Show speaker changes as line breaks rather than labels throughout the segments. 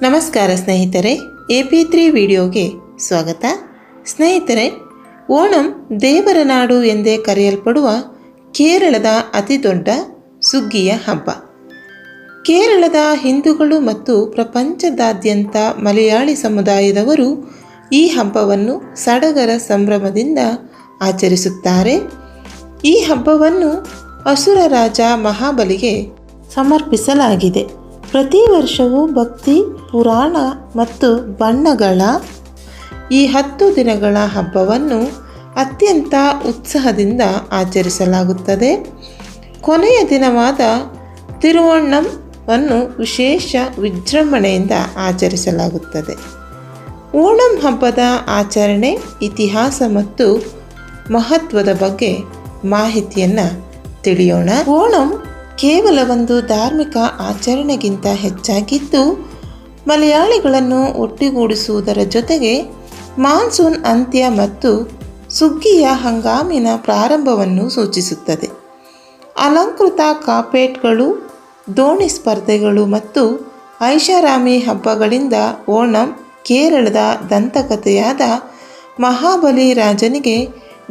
ನಮಸ್ಕಾರ ಸ್ನೇಹಿತರೆ, A P three ವಿಡಿಯೋಗೆ ಸ್ವಾಗತ. ಸ್ನೇಹಿತರೆ, ಓಣಂ ದೇವರ ನಾಡು ಎಂದೇ ಕರೆಯಲ್ಪಡುವ ಕೇರಳದ ಅತಿದೊಡ್ಡ ಸುಗ್ಗಿಯ ಹಬ್ಬ. ಕೇರಳದ ಹಿಂದೂಗಳು ಮತ್ತು ಪ್ರಪಂಚದಾದ್ಯಂತ ಮಲಯಾಳಿ ಸಮುದಾಯದವರು ಈ ಹಬ್ಬವನ್ನು ಸಡಗರ ಸಂಭ್ರಮದಿಂದ ಆಚರಿಸುತ್ತಾರೆ. ಈ ಹಬ್ಬವನ್ನು ಅಸುರ ರಾಜ ಮಹಾಬಲಿಗೆ ಸಮರ್ಪಿಸಲಾಗಿದೆ. ಪ್ರತಿ ವರ್ಷವೂ ಭಕ್ತಿ, ಪುರಾಣ ಮತ್ತು ಬಣ್ಣಗಳ ಈ ಹತ್ತು ದಿನಗಳ ಹಬ್ಬವನ್ನು ಅತ್ಯಂತ ಉತ್ಸಾಹದಿಂದ ಆಚರಿಸಲಾಗುತ್ತದೆ. ಕೊನೆಯ ದಿನವಾದ ತಿರುವಣ್ಣಂವನ್ನು ವಿಶೇಷ ವಿಜೃಂಭಣೆಯಿಂದ ಆಚರಿಸಲಾಗುತ್ತದೆ. ಓಣಂ ಹಬ್ಬದ ಆಚರಣೆ, ಇತಿಹಾಸ ಮತ್ತು ಮಹತ್ವದ ಬಗ್ಗೆ ಮಾಹಿತಿಯನ್ನು ತಿಳಿಯೋಣ. ಓಣಂ ಕೇವಲ ಒಂದು ಧಾರ್ಮಿಕ ಆಚರಣೆಗಿಂತ ಹೆಚ್ಚಾಗಿದ್ದು, ಮಲಯಾಳಿಗಳನ್ನು ಒಟ್ಟಿಗೂಡಿಸುವುದರ ಜೊತೆಗೆ ಮಾನ್ಸೂನ್ ಅಂತ್ಯ ಮತ್ತು ಸುಗ್ಗಿಯ ಹಂಗಾಮಿನ ಪ್ರಾರಂಭವನ್ನು ಸೂಚಿಸುತ್ತದೆ. ಅಲಂಕೃತ ಕಾಪೇಟ್ಗಳು ದೋಣಿ ಸ್ಪರ್ಧೆಗಳು ಮತ್ತು ಐಷಾರಾಮಿ ಹಬ್ಬಗಳಿಂದ ಓಣಂ, ಕೇರಳದ ದಂತಕಥೆಯಾದ ಮಹಾಬಲಿ ರಾಜನಿಗೆ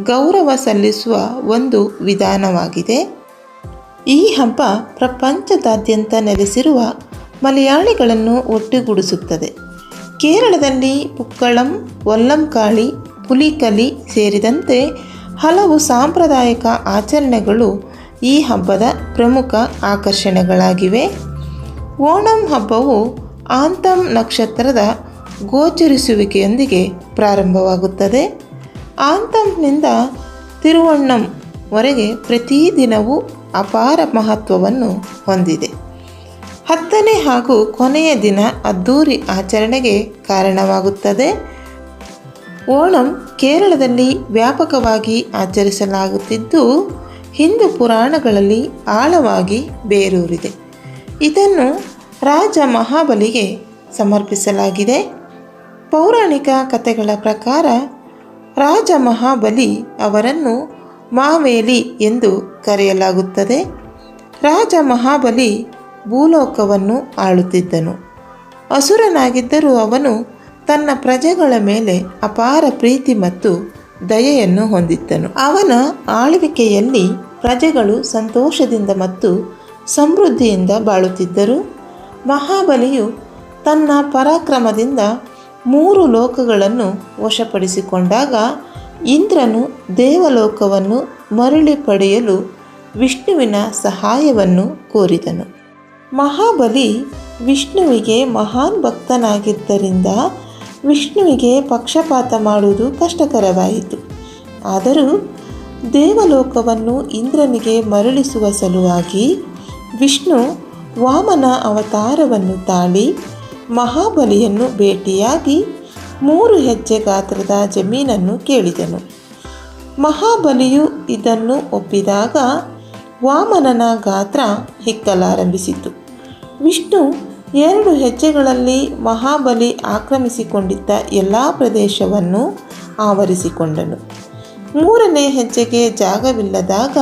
ಗೌರವ ಸಲ್ಲಿಸುವ ಒಂದು ವಿಧಾನವಾಗಿದೆ. ಈ ಹಬ್ಬ ಪ್ರಪಂಚದಾದ್ಯಂತ ನೆಲೆಸಿರುವ ಮಲಯಾಳಿಗಳನ್ನು ಒಟ್ಟುಗೂಡಿಸುತ್ತದೆ. ಕೇರಳದಲ್ಲಿ ಪುಕ್ಕಳಂ, ಒಲ್ಲಂಕಾಳಿ, ಪುಲಿಕಲಿ ಸೇರಿದಂತೆ ಹಲವು ಸಾಂಪ್ರದಾಯಿಕ ಆಚರಣೆಗಳು ಈ ಹಬ್ಬದ ಪ್ರಮುಖ ಆಕರ್ಷಣೆಗಳಾಗಿವೆ. ಓಣಂ ಹಬ್ಬವು ಆಂತಂ ನಕ್ಷತ್ರದ ಗೋಚರಿಸುವಿಕೆಯೊಂದಿಗೆ ಪ್ರಾರಂಭವಾಗುತ್ತದೆ. ಆಂತಂನಿಂದ ತಿರುವಣ್ಣಂವರೆಗೆ ಪ್ರತಿದಿನವೂ ಅಪಾರ ಮಹತ್ವವನ್ನು ಹೊಂದಿದೆ. ಹತ್ತನೇ ಹಾಗೂ ಕೊನೆಯ ದಿನ ಅದ್ದೂರಿ ಆಚರಣೆಗೆ ಕಾರಣವಾಗುತ್ತದೆ. ಓಣಂ ಕೇರಳದಲ್ಲಿ ವ್ಯಾಪಕವಾಗಿ ಆಚರಿಸಲಾಗುತ್ತಿದ್ದು, ಹಿಂದೂ ಪುರಾಣಗಳಲ್ಲಿ ಆಳವಾಗಿ ಬೇರೂರಿದೆ. ಇದನ್ನು ರಾಜ ಮಹಾಬಲಿಗೆ ಸಮರ್ಪಿಸಲಾಗಿದೆ. ಪೌರಾಣಿಕ ಕಥೆಗಳ ಪ್ರಕಾರ ರಾಜ ಮಹಾಬಲಿ ಅವರನ್ನು ಮಾವೇಲಿ ಎಂದು ಕರೆಯಲಾಗುತ್ತದೆ. ರಾಜ ಮಹಾಬಲಿ ಭೂಲೋಕವನ್ನು ಆಳುತ್ತಿದ್ದನು. ಅಸುರನಾಗಿದ್ದರೂ ಅವನು ತನ್ನ ಪ್ರಜೆಗಳ ಮೇಲೆ ಅಪಾರ ಪ್ರೀತಿ ಮತ್ತು ದಯೆಯನ್ನು ಹೊಂದಿದ್ದನು. ಅವನ ಆಳ್ವಿಕೆಯಲ್ಲಿ ಪ್ರಜೆಗಳು ಸಂತೋಷದಿಂದ ಮತ್ತು ಸಮೃದ್ಧಿಯಿಂದ ಬಾಳುತ್ತಿದ್ದರು. ಮಹಾಬಲಿಯು ತನ್ನ ಪರಾಕ್ರಮದಿಂದ ಮೂರು ಲೋಕಗಳನ್ನು ವಶಪಡಿಸಿಕೊಂಡಾಗ ಇಂದ್ರನು ದೇವಲೋಕವನ್ನು ಮರಳಿ ಪಡೆಯಲು ವಿಷ್ಣುವಿನ ಸಹಾಯವನ್ನು ಕೋರಿದನು. ಮಹಾಬಲಿ ವಿಷ್ಣುವಿಗೆ ಮಹಾನ್ ಭಕ್ತನಾಗಿದ್ದರಿಂದ ವಿಷ್ಣುವಿಗೆ ಪಕ್ಷಪಾತ ಮಾಡುವುದು ಕಷ್ಟಕರವಾಯಿತು. ಆದರೂ ದೇವಲೋಕವನ್ನು ಇಂದ್ರನಿಗೆ ಮರಳಿಸುವ ಸಲುವಾಗಿ ವಿಷ್ಣು ವಾಮನ ಅವತಾರವನ್ನು ತಾಳಿ ಮಹಾಬಲಿಯನ್ನು ಭೇಟಿಯಾಗಿ ಮೂರು ಹೆಜ್ಜೆ ಗಾತ್ರದ ಜಮೀನನ್ನು ಕೇಳಿದನು. ಮಹಾಬಲಿಯು ಇದನ್ನು ಒಪ್ಪಿದಾಗ ವಾಮನನ ಗಾತ್ರ ಹಿಕ್ಕಲಾರಂಭಿಸಿತು. ವಿಷ್ಣು ಎರಡು ಹೆಜ್ಜೆಗಳಲ್ಲಿ ಮಹಾಬಲಿ ಆಕ್ರಮಿಸಿಕೊಂಡಿದ್ದ ಎಲ್ಲ ಪ್ರದೇಶವನ್ನು ಆವರಿಸಿಕೊಂಡನು. ಮೂರನೇ ಹೆಜ್ಜೆಗೆ ಜಾಗವಿಲ್ಲದಾಗ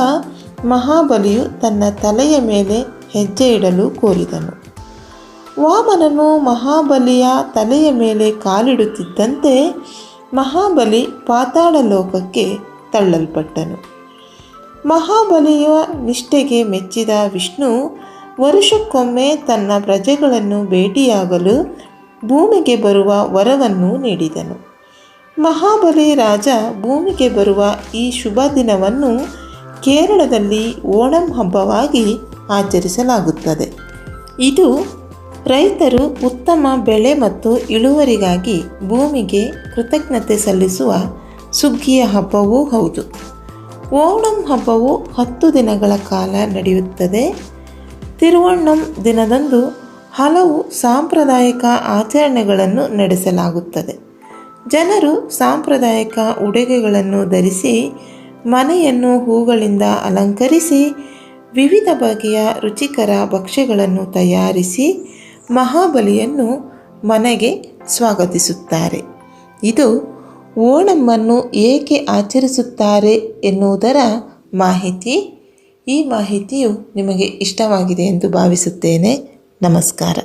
ಮಹಾಬಲಿಯು ತನ್ನ ತಲೆಯ ಮೇಲೆ ಹೆಜ್ಜೆ ಇಡಲು ಕೋರಿದನು. ವಾಮನನು ಮಹಾಬಲಿಯ ತಲೆಯ ಮೇಲೆ ಕಾಲಿಡುತ್ತಿದ್ದಂತೆ ಮಹಾಬಲಿ ಪಾತಾಳ ಲೋಕಕ್ಕೆ ತಳ್ಳಲ್ಪಟ್ಟನು. ಮಹಾಬಲಿಯ ನಿಷ್ಠೆಗೆ ಮೆಚ್ಚಿದ ವಿಷ್ಣು ವರುಷಕ್ಕೊಮ್ಮೆ ತನ್ನ ಪ್ರಜೆಗಳನ್ನು ಭೇಟಿಯಾಗಲು ಭೂಮಿಗೆ ಬರುವ ವರವನ್ನು ನೀಡಿದನು. ಮಹಾಬಲಿ ರಾಜ ಭೂಮಿಗೆ ಬರುವ ಈ ಶುಭ ದಿನವನ್ನು ಕೇರಳದಲ್ಲಿ ಓಣಂ ಹಬ್ಬವಾಗಿ ಆಚರಿಸಲಾಗುತ್ತದೆ. ಇದು ರೈತರು ಉತ್ತಮ ಬೆಳೆ ಮತ್ತು ಇಳುವರಿಗಾಗಿ ಭೂಮಿಗೆ ಕೃತಜ್ಞತೆ ಸಲ್ಲಿಸುವ ಸುಗ್ಗಿಯ ಹಬ್ಬವೂ ಹೌದು. ಓಣಂ ಹಬ್ಬವು ಹತ್ತು ದಿನಗಳ ಕಾಲ ನಡೆಯುತ್ತದೆ. ತಿರುವಣ್ಣಂ ದಿನದಂದು ಹಲವು ಸಾಂಪ್ರದಾಯಿಕ ಆಚರಣೆಗಳನ್ನು ನಡೆಸಲಾಗುತ್ತದೆ. ಜನರು ಸಾಂಪ್ರದಾಯಿಕ ಉಡುಗೆಗಳನ್ನು ಧರಿಸಿ, ಮನೆಯನ್ನು ಹೂಗಳಿಂದ ಅಲಂಕರಿಸಿ, ವಿವಿಧ ಬಗೆಯ ರುಚಿಕರ ಭಕ್ಷ್ಯಗಳನ್ನು ತಯಾರಿಸಿ ಮಹಾಬಲಿಯನ್ನು ಮನೆಗೆ ಸ್ವಾಗತಿಸುತ್ತಾರೆ. ಇದು ಓಣಮ್ಮನ್ನು ಏಕೆ ಆಚರಿಸುತ್ತಾರೆ ಎನ್ನುವುದರ ಮಾಹಿತಿ. ಈ ಮಾಹಿತಿಯು ನಿಮಗೆ ಇಷ್ಟವಾಗಿದೆ ಎಂದು ಭಾವಿಸುತ್ತೇನೆ. ನಮಸ್ಕಾರ.